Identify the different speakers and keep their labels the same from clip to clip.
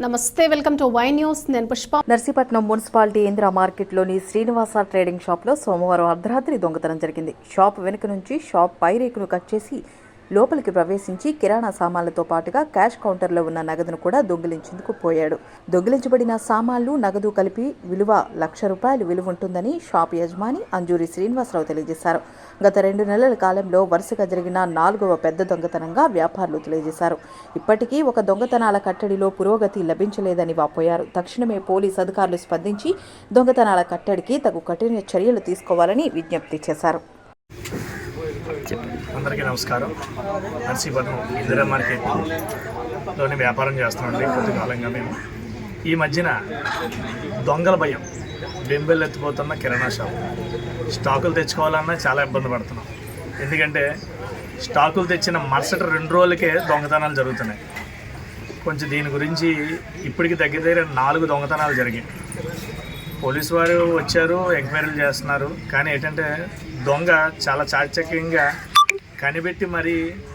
Speaker 1: నమస్తే welcome to Y news. నేను Pushpa.
Speaker 2: Narsipatnam municipality Indira మార్కెట్లోని శ్రీనివాస ట్రేడింగ్ షాప్లో సోమవారం అర్ధరాత్రి దొంగతనం జరిగింది. షాప్ వెనుక నుంచి షాప్ పై రేకును కట్ చేసి లోపలికి ప్రవేశించి కిరాణా సామాన్లతో పాటుగా క్యాష్ కౌంటర్లో ఉన్న నగదును కూడా దొంగిలించేందుకు పోయాడు. దొంగిలించబడిన సామాన్లు నగదు కలిపి విలువ లక్ష రూపాయలు విలువ ఉంటుందని షాప్ యజమాని అంజూరి శ్రీనివాసరావు తెలియజేశారు. గత రెండు నెలల కాలంలో వరుసగా జరిగిన నాలుగవ పెద్ద దొంగతనంగా వ్యాపారులు తెలియజేశారు. ఇప్పటికీ ఒక దొంగతనాల కట్టడిలో పురోగతి లభించలేదని వాపోయారు. తక్షణమే పోలీస్ అధికారులు స్పందించి దొంగతనాల కట్టడికి తగు కఠిన చర్యలు తీసుకోవాలని విజ్ఞప్తి చేశారు.
Speaker 3: అందరికీ నమస్కారం. నర్సీపట్నం ఇందిరా మార్కెట్లోనే వ్యాపారం చేస్తున్నామండి. కొంతకాలంగా మేము. ఈ మధ్యన దొంగల భయం. బెంబెల్ ఎత్తిపోతున్న కిరాణా షాప్. స్టాకులు తెచ్చుకోవాలన్నా చాలా ఇబ్బంది పడుతున్నాం. ఎందుకంటే స్టాకులు తెచ్చిన మరుసటి రెండు రోజులకే దొంగతనాలు జరుగుతున్నాయి. కొంచెం దీని గురించి ఇప్పటికి దగ్గర దగ్గర నాలుగు దొంగతనాలు జరిగాయి. పోలీసు వారు వచ్చారు ఎంక్వైరీలు చేస్తున్నారు. కానీ ఏంటంటే దొంగ చాలా చాకచక్యంగా కనిపెట్టి మరి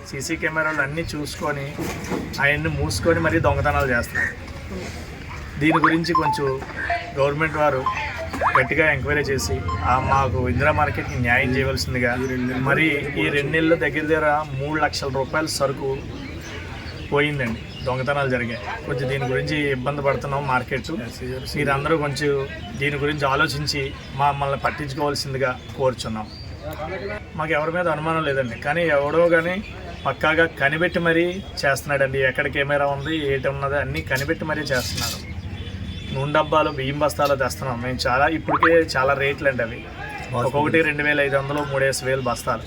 Speaker 3: సీసీ కెమెరాలు అన్నీ చూసుకొని అవన్నీ మూసుకొని మరీ దొంగతనాలు చేస్తున్నారు. దీని గురించి కొంచెం గవర్నమెంట్ వారు గట్టిగా ఎంక్వైరీ చేసి మాకు ఇందిరా మార్కెట్కి న్యాయం చేయవలసిందిగా మరి ఈ రెండు నెలల దగ్గర దగ్గర మూడు లక్షల రూపాయల సరుకు పోయిందండి. దొంగతనాలు జరిగాయి. కొంచెం దీని గురించి ఇబ్బంది పడుతున్నాం మార్కెట్. మీరందరూ కొంచెం దీని గురించి ఆలోచించి మమ్మల్ని పట్టించుకోవాల్సిందిగా కోరుచున్నాం. మాకు ఎవరి మీద అనుమానం లేదండి. కానీ ఎవడో కానీ పక్కాగా కనిపెట్టి మరీ చేస్తున్నాడండి. ఎక్కడ కెమెరా ఉంది ఏటి ఉన్నది అన్నీ కనిపెట్టి మరీ చేస్తున్నారు నూనె డబ్బాలు బియ్యం బస్తాలు తెస్తున్నాం. మేము చాలా ఇప్పటికే చాలా రేట్లు అండి అవి. ఒక్కొక్కటి రెండు వేల ఐదు వందలు మూడేసి వేలు బస్తాలు.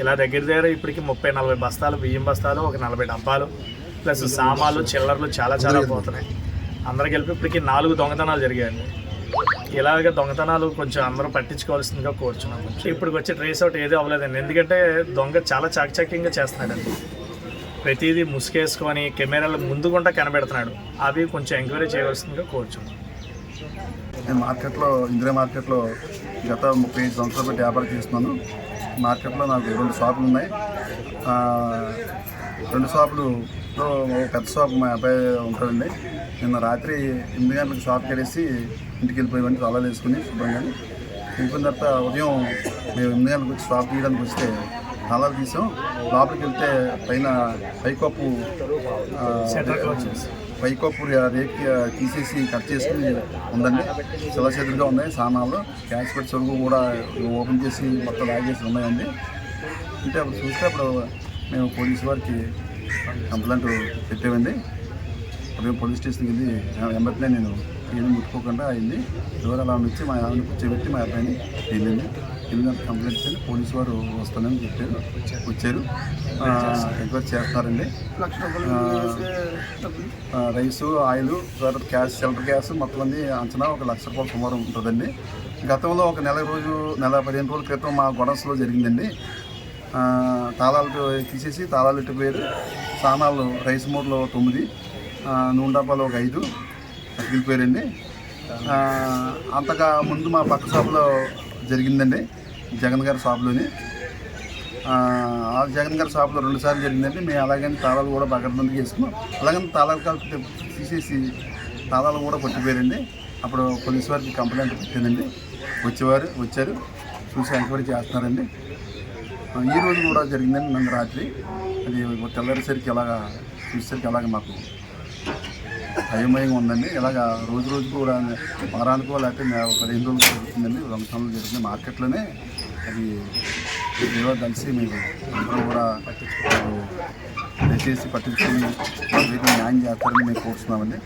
Speaker 3: ఇలా దగ్గర దగ్గర ఇప్పటికి ముప్పై నలభై బస్తాలు బియ్యం బస్తాలు ఒక నలభై డబ్బాలు ప్లస్ సామాన్లు చిల్లర్లు చాలా చాలా పోతున్నాయి. అందరికి కలిపి ఇప్పటికి నాలుగు దొంగతనాలు జరిగాయండి. ఇలాగ దొంగతనాలు కొంచెం అందరూ పట్టించుకోవాల్సిందిగా కోరుచున్నాం. ఇప్పటికి వచ్చే ట్రేస్ అవుట్ ఏది అవ్వలేదండి. ఎందుకంటే దొంగ చాలా చాకచక్యంగా చేస్తున్నాడండి. ప్రతిదీ ముసుగేసుకొని కెమెరాలు ముందుగుండా కనబెడుతున్నాడు. అవి కొంచెం ఎంక్వైరీ చేయవలసిందిగా కోరుచున్నాం.
Speaker 4: నేను మార్కెట్లో ఇందిరా మార్కెట్లో గత ముప్పై ఐదు సంవత్సరాల బట్టి వ్యాపారం చేస్తున్నాను. మార్కెట్లో నాకు రెండు షాపులు ఉన్నాయి. రెండు షాపులు పెద్ద షాప్ మా అబ్బాయి ఉంటాడండి. నిన్న రాత్రి ఎనిమిది గంటలకు షాప్కి వెళ్ళేసి ఇంటికి వెళ్ళిపోయామండి. తాళాలు వేసుకుని శుభ్రంగా వెళ్ళిపోయిన తర్వాత ఉదయం మేము ఎనిమిది గంటలకు వచ్చి షాప్ తీయడానికి వస్తే తాళాలు తీసాం. లోపలికి వెళ్తే పైన పైకప్పు పైకప్పు రేట్ తీసేసి కట్ చేసుకుని ఉందండి. చాలా చేతులుగా ఉన్నాయి సామాన్లు. క్యాష్ పెట్టి సరుకు కూడా ఓపెన్ చేసి మొత్తం లాగేసి ఉన్నాయండి. అంటే అప్పుడు చూస్తే అప్పుడు మేము పోలీసు వారికి కంప్లైంట్ పెట్టామండి అప్పుడు పోలీస్ స్టేషన్కి వెళ్ళి వెంబటనే నేను ఏమీ ముట్టుకోకుండా అయింది. ఎవరు అలా వచ్చి మా ఆవిడని కూర్చోబెట్టి మా అబ్బాయిని వెళ్ళింది. వెళ్ళినప్పుడు కంప్లైంట్ ఇచ్చాను పోలీసు వారు వస్తానని చెప్పారు. వచ్చారు. ఎంక్వైరీ చేస్తారండి. రైసు ఆయిల్ తర్వాత క్యాష్ షెల్టర్ గ్యాస్ మొత్తం అన్ని అంచనా ఒక లక్ష రూపాయలు సుమారు ఉంటుందండి. గతంలో ఒక నెల రోజు నెల పదిహేను రోజుల క్రితం మా గొడవస్లో జరిగిందండి. తాళాలు తీసేసి తాళాలు ఇట్టుపోయారు సామాన్లు రైస్ మూటలో తొమ్మిది నూనె డబ్బాలు ఒక ఐదు వెళ్ళిపోయారండి అంతగా ముందు మా పక్క షాపులో జరిగిందండి జగన్ గారి షాపులోని. ఆ జగన్ గారి షాప్లో రెండుసార్లు జరిగిందండి. మేము అలాగని తాళాలు కూడా బగరబందికి చేసుకున్నాం అలాగని తాళాలు కలిపి తీసేసి తాళాలు కూడా కొట్టిపోయారండి. అప్పుడు పోలీసు వారికి కంప్లైంట్ పెట్టానండి వచ్చేవారు వచ్చారు. చూసి ఎంక్వైరీ చేస్తున్నారండి. ఈ రోజు కూడా జరిగిందండి నన్ను రాత్రి అది తెల్లరిసరికి ఎలాగా చూసేసరికి అలాగ మాకు భయమయంగా ఉందండి. ఇలాగ రోజు రోజు కూడా వారానికో లేకపోతే ఒక పదిహేను రోజులు జరుగుతుందండి. రంగంలో జరుగుతుంది మార్కెట్లోనే. అది ఏదో కలిసి మీరు అందరూ కూడా దయచేసి పట్టించుకుని న్యాయం చేస్తారని మేము కోరుతున్నామండి.